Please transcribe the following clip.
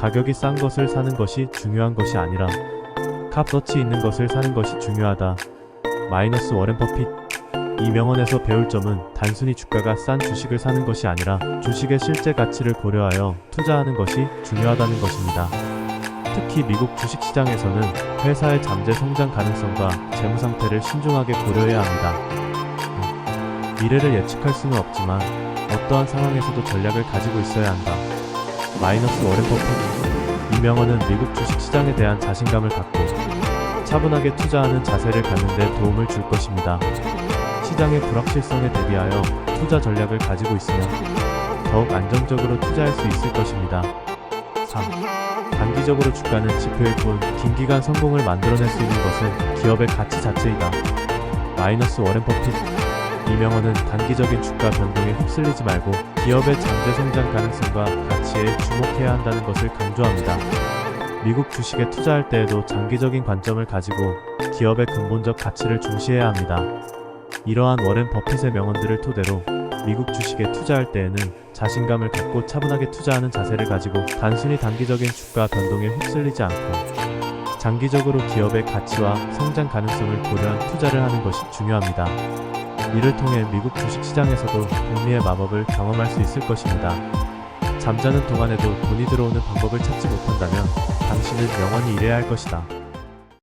가격이 싼 것을 사는 것이 중요한 것이 아니라 값어치 있는 것을 사는 것이 중요하다. 마이너스 워렌 버핏 이 명언에서 배울 점은 단순히 주가가 싼 주식을 사는 것이 아니라 주식의 실제 가치를 고려하여 투자하는 것이 중요하다는 것입니다. 특히 미국 주식시장에서는 회사의 잠재 성장 가능성과 재무 상태를 신중하게 고려해야 합니다. 음, 미래를 예측할 수는 없지만 어떠한 상황에서도 전략을 가지고 있어야 한다. 마이너스 워렌 버핏 이 명언은 미국 주식시장에 대한 자신감을 갖고 차분하게 투자하는 자세를 갖는 데 도움을 줄 것입니다. 시장의 불확실성에 대비하여 투자 전략을 가지고 있으면 더욱 안정적으로 투자할 수 있을 것입니다. 3. 단기적으로 주가는 지표일 뿐 긴기간 성공을 만들어낼 수 있는 것은 기업의 가치 자체이다. 마이너스 워렌 버핏 이 명언은 단기적인 주가 변동에 휩쓸리지 말고 기업의 잠재 성장 가능성과 가치에 주목해야 한다는 것을 강조합니다. 미국 주식에 투자할 때에도 장기적인 관점을 가지고 기업의 근본적 가치를 중시해야 합니다. 이러한 워렌 버핏의 명언들을 토대로 미국 주식에 투자할 때에는 자신감을 갖고 차분하게 투자하는 자세를 가지고 단순히 단기적인 주가 변동에 휩쓸리지 않고 장기적으로 기업의 가치와 성장 가능성을 고려한 투자를 하는 것이 중요합니다. 이를 통해 미국 주식 시장에서도 복리의 마법을 경험할 수 있을 것입니다. 잠자는 동안에도 돈이 들어오는 방법을 찾지 못한다면 당신은 영원히 일해야 할 것이다.